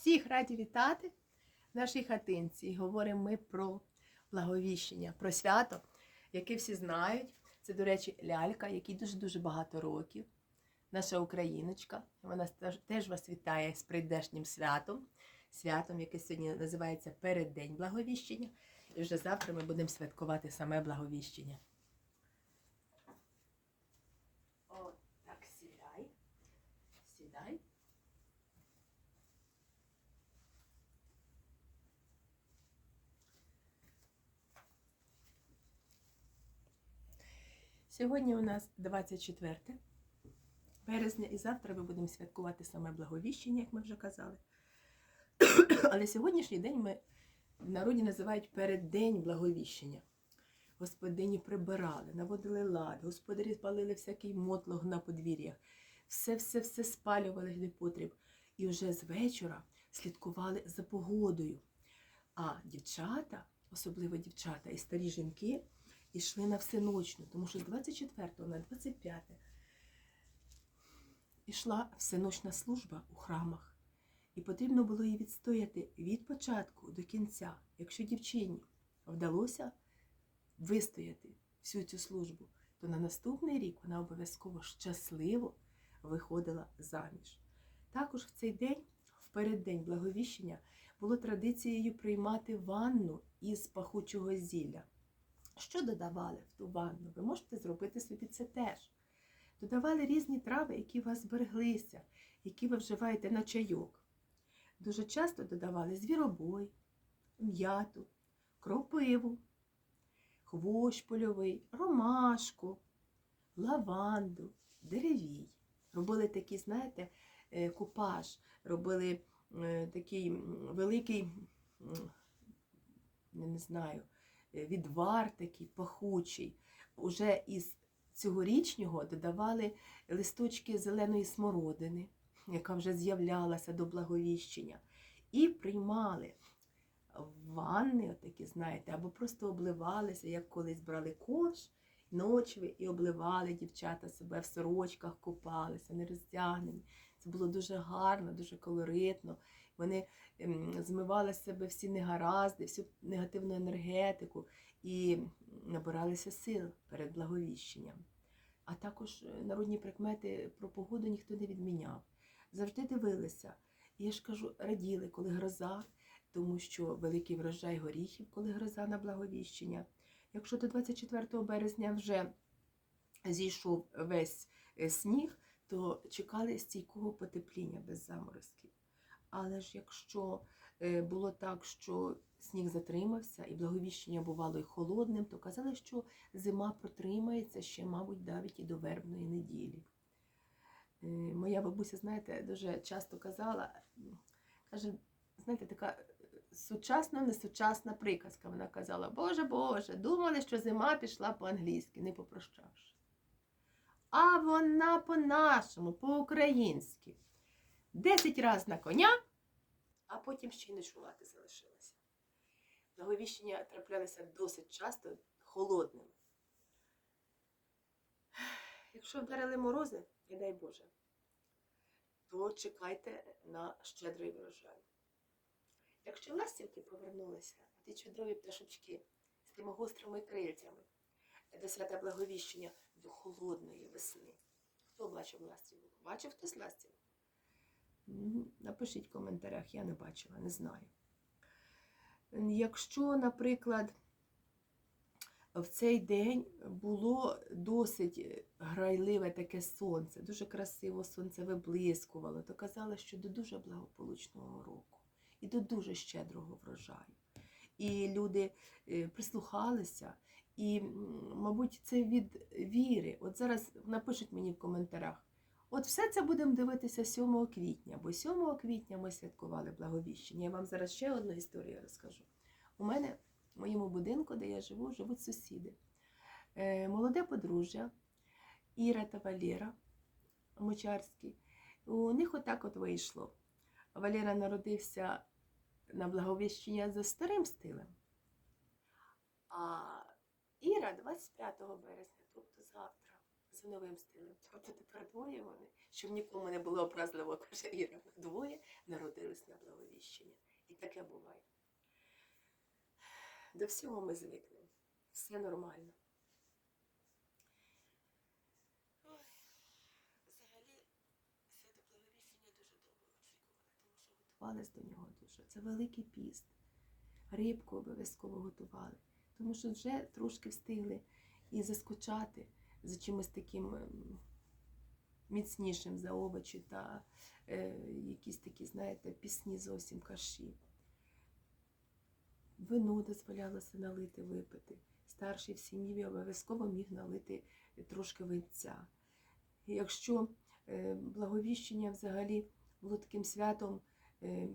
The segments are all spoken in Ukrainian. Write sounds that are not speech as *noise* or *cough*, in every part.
Всіх раді вітати в нашій хатинці. Говоримо ми про благовіщення, про свято, яке всі знають. Це, до речі, лялька, якій дуже-дуже багато років. Наша україночка. Вона теж вас вітає з прийдешнім святом. Святом, яке сьогодні називається Переддень благовіщення. І вже завтра ми будемо святкувати саме благовіщення. Сьогодні у нас 24 березня, і завтра ми будемо святкувати саме благовіщення, як ми вже казали. *clears throat* Але сьогоднішній день ми в народі називають переддень благовіщення. Господині прибирали, наводили лад, господарі палили всякий мотлох на подвір'ях, все-все-все спалювали для потріб. І вже з вечора слідкували за погодою. А дівчата, особливо дівчата і старі жінки, йшли на всеночну, тому що з 24 на 25 йшла всеночна служба у храмах. І потрібно було її відстояти від початку до кінця. Якщо дівчині вдалося вистояти всю цю службу, то на наступний рік вона обов'язково щасливо виходила заміж. Також в цей день, в переддень благовіщення, було традицією приймати ванну із пахучого зілля. Що додавали в ту ванну? Ви можете зробити собі це теж. Додавали різні трави, які у вас збереглися, які ви вживаєте на чайок. Дуже часто додавали звіробой, м'яту, кропиву, хвощ польовий, ромашку, лаванду, деревій. Робили такий, знаєте, е, купаж, робили е, такий великий, не знаю, відвар такий пахучий. Уже із цьогорічнього додавали листочки зеленої смородини, яка вже з'являлася до благовіщення, і приймали ванни, отакі, знаєте, або просто обливалися, як колись брали кош, ночви і обливали дівчата себе в сорочках, купалися, не роздягнені. Це було дуже гарно, дуже колоритно. Вони ем, змивали з себе всі негаразди, всю негативну енергетику і набиралися сил перед благовіщенням. А також е, народні прикмети про погоду ніхто не відміняв. Завжди дивилися. І я ж кажу, раділи, коли гроза, тому що великий врожай горіхів, коли гроза на благовіщення. Якщо до 24 березня вже зійшов весь е, сніг, то чекали стійкого потепління без заморозків. Але ж якщо е, було так, що сніг затримався і благовіщення бувало й холодним, то казали, що зима протримається ще, мабуть, навіть і до вербної неділі. Е, Моя бабуся, знаєте, дуже часто казала, каже, знаєте, така е, сучасна, несучасна приказка. Вона казала: Боже Боже, думали, що зима пішла по-англійськи, не попрощавши. А вона по-нашому, по-українськи. Десять разів на коня, а потім ще й ночувати залишилася. Благовіщення траплялися досить часто холодними. Якщо вдарили морози, не дай Боже, то чекайте на щедрий врожай. Якщо ластівки повернулися, ті чудові пташечки з тими гострими крильцями до свята благовіщення до холодної весни. Хто бачив ластівок? Бачив хтось ластівок? Напишіть в коментарях, я не бачила, не знаю. Якщо, наприклад, в цей день було досить грайливе таке сонце, дуже красиво сонце виблискувало, то казали, що до дуже благополучного року і до дуже щедрого врожаю. І люди е, прислухалися, і, мабуть, це від віри. От зараз напишуть мені в коментарях. От все це будемо дивитися 7 квітня, бо 7 квітня ми святкували благовіщення. Я вам зараз ще одну історію розкажу. У мене в моєму будинку, де я живу, живуть сусіди. Е, молоде подружжя Іра та Валера Мочарські. У них отак от вийшло. Валера народився на благовіщення за старим стилем. А Іра 25 березня, тобто завтра, це новим стилем. Тобто тепер двоє вони, щоб нікому не було образливо, каже Іра. Двоє народились на благовіщення. І таке буває. До всього ми звикли. Все нормально. готувались до нього дуже. Це великий піст. Рибку обов'язково готували, тому що вже трошки встигли і заскочати за чимось таким ем, міцнішим за овочі та е, якісь такі, знаєте, пісні зовсім каші. Вино дозволялося налити, випити. Старший в сім'ї обов'язково міг налити трошки винця. Якщо е, благовіщення взагалі було таким святом, е,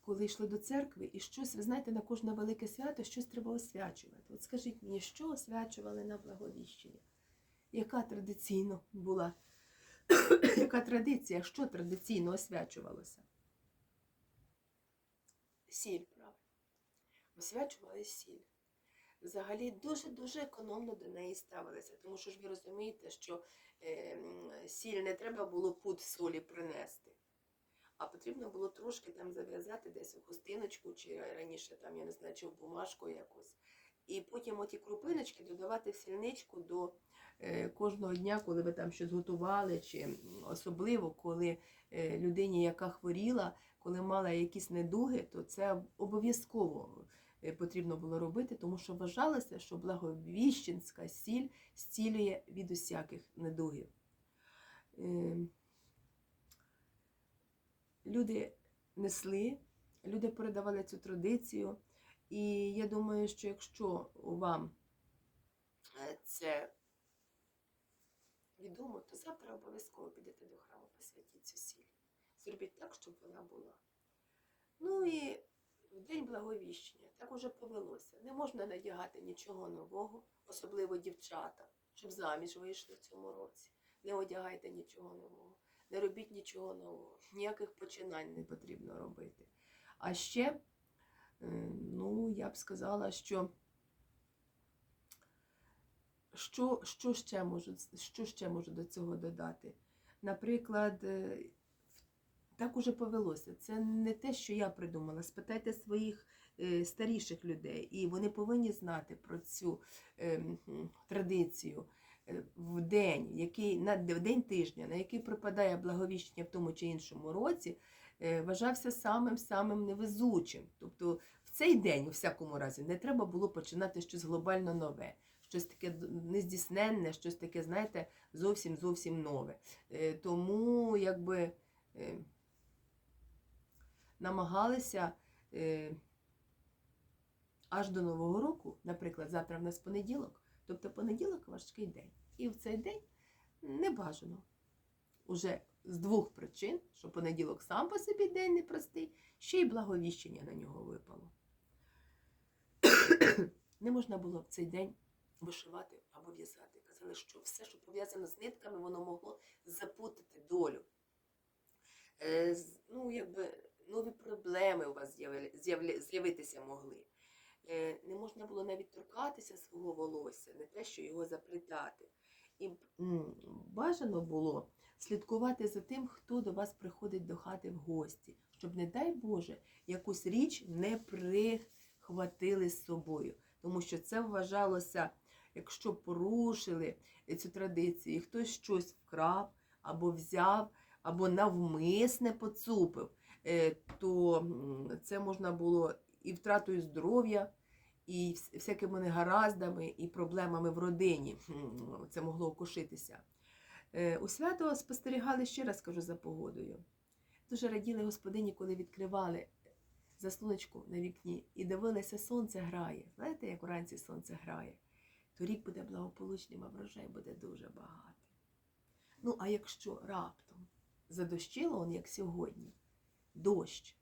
коли йшли до церкви, і щось, ви знаєте, на кожне велике свято щось треба освячувати. От скажіть мені, що освячували на благовіщення? Яка традиційно була? *coughs* Яка традиція? Що традиційно освячувалося? Сіль, правильно. Освячували сіль. Взагалі дуже-дуже економно до неї ставилися, тому що ж ви розумієте, що е, сіль не треба було пуд солі принести, а потрібно було трошки там зав'язати десь в хустиночку, чи раніше там, я не знаю, чи в бумажку якусь. І потім оті крупиночки додавати в сільничку до е, кожного дня, коли ви там щось готували, чи особливо коли е, людині, яка хворіла, коли мала якісь недуги, то це обов'язково е, потрібно було робити, тому що вважалося, що благовіщенська сіль зцілює від усяких недугів. Люди несли, люди передавали цю традицію. І я думаю, що якщо вам е, це відомо, то завтра обов'язково підете до храму, посвятіть цю сіль. Зробіть так, щоб вона була. Ну і в день благовіщення так уже повелося. Не можна надягати нічого нового, особливо дівчата, щоб заміж вийшли в цьому році. Не одягайте нічого нового, не робіть нічого нового, ніяких починань не потрібно робити. А ще, ну, я б сказала, що що, що, ще можу, що ще можу до цього додати? Наприклад, е, так уже повелося. Це не те, що я придумала. Спитайте своїх е, старіших людей, і вони повинні знати про цю е, традицію. Е, В день, який на в день тижня, на який припадає благовіщення в тому чи іншому році, е, вважався самим самим невезучим. Тобто в цей день, у всякому разі, не треба було починати щось глобально нове, щось таке нездійсненне, щось таке, знаєте, зовсім зовсім нове. Е, Тому якби е, намагалися е, аж до Нового року, наприклад, завтра в нас понеділок, тобто понеділок важкий день. І в цей день не бажано. Уже з двох причин, що понеділок сам по собі день непростий, ще й благовіщення на нього випало. Не можна було в цей день вишивати або в'язати. Казали, що все, що пов'язано з нитками, воно могло запутати долю. Е, ну, якби нові проблеми у вас з'явитися могли. Е, не можна було навіть торкатися свого волосся, не те, що його заплітати. І бажано було слідкувати за тим, хто до вас приходить до хати в гості, щоб, не дай Боже, якусь річ не прихватили з собою. Тому що це вважалося, якщо порушили цю традицію, і хтось щось вкрав або взяв, або навмисне поцупив, е, то це можна було і втратою здоров'я, і всякими негараздами, і проблемами в родині. Це могло окушитися. Е, У свято спостерігали, ще раз кажу, за погодою. Дуже раділи господині, коли відкривали заслоночку на вікні і дивилися, сонце грає. Знаєте, як уранці сонце грає? То рік буде благополучним, а врожай буде дуже багатий. Ну, а якщо раптом задощило, он як сьогодні, дощ,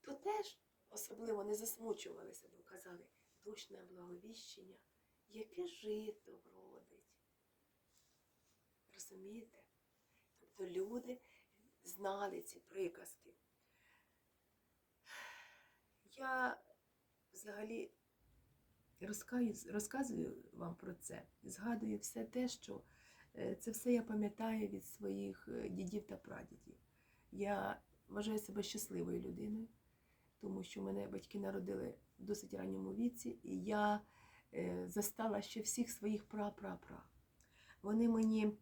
то теж особливо не засмучувалися, бо казали, дощ благовіщення, яке жито вродить. Розумієте? Тобто люди знали ці приказки. Я взагалі розказую вам про це, згадую все те, що е, це все я пам'ятаю від своїх е, дідів та прадідів. Я вважаю себе щасливою людиною, тому що мене батьки народили в досить ранньому віці, і я е, застала ще всіх своїх пра-пра-пра. Вони мені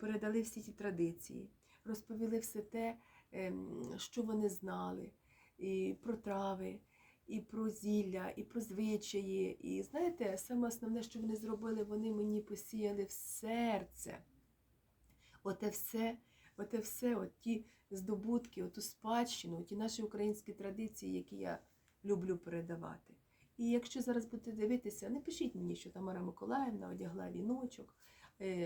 передали всі ті традиції, розповіли все те, ем, що вони знали, і про трави, і про зілля, і про звичаї. І знаєте, саме основне, що вони зробили, вони мені посіяли в серце. Оте все, оте все, от ті здобутки, оту спадщину, ті наші українські традиції, які я люблю передавати. І якщо зараз будете дивитися, не пишіть мені, що Тамара Миколаївна одягла віночок, е,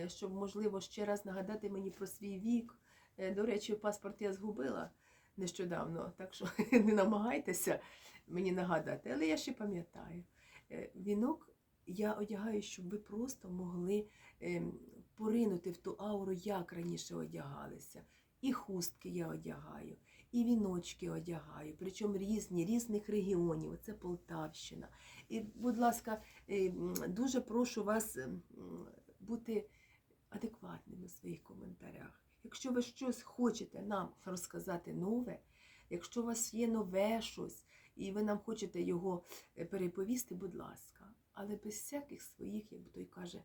щоб, можливо, ще раз нагадати мені про свій вік. Е, До речі, паспорт я згубила нещодавно, так що *laughs* не намагайтеся мені нагадати, але я ще пам'ятаю. Е, Вінок я одягаю, щоб ви просто могли ем, поринути в ту ауру, як раніше одягалися. І хустки я одягаю, і віночки одягаю, причому різні, різних регіонів. Це Полтавщина. І, будь ласка, е, дуже прошу вас м, бути адекватними в своїх коментарях. Якщо ви щось хочете нам розказати нове, якщо у вас є нове щось, і ви нам хочете його е, переповісти, будь ласка, але без всяких своїх, як той каже,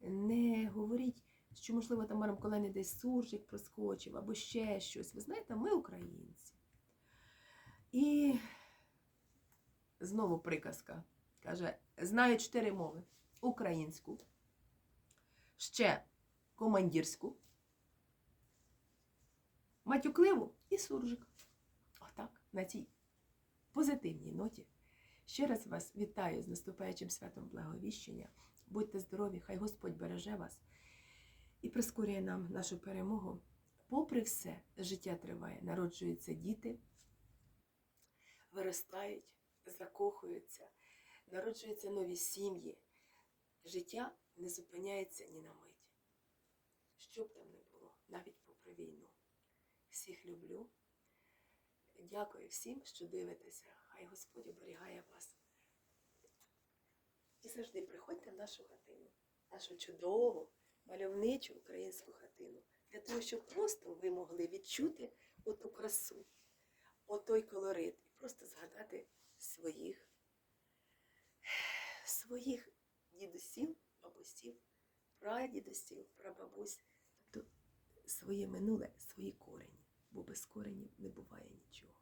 не говоріть, що, можливо, Тамара Миколаївна десь суржик проскочив або ще щось. Ви знаєте, ми українці. І знову приказка каже: знаю чотири мови: українську, ще командірську, матюкливу і суржик. Отак, на цій позитивній ноті. Ще раз вас вітаю з наступаючим святом Благовіщення. Будьте здорові, хай Господь береже вас і прискорює нам нашу перемогу. Попри все, життя триває, народжуються діти, виростають, закохуються, народжуються нові сім'ї. Життя не зупиняється ні на мить. Що б там не було, навіть попри війну. Всіх люблю. Дякую всім, що дивитеся. Хай Господь оберігає вас. І завжди приходьте в нашу хатину, нашу чудову, мальовничу українську хатину, для того, щоб просто ви могли відчути оту красу, отой колорит, і просто згадати своїх, своїх дідусів, бабусів, прадідусів, прабабусь, тобто своє минуле, свої корені, бо без коренів не буває нічого.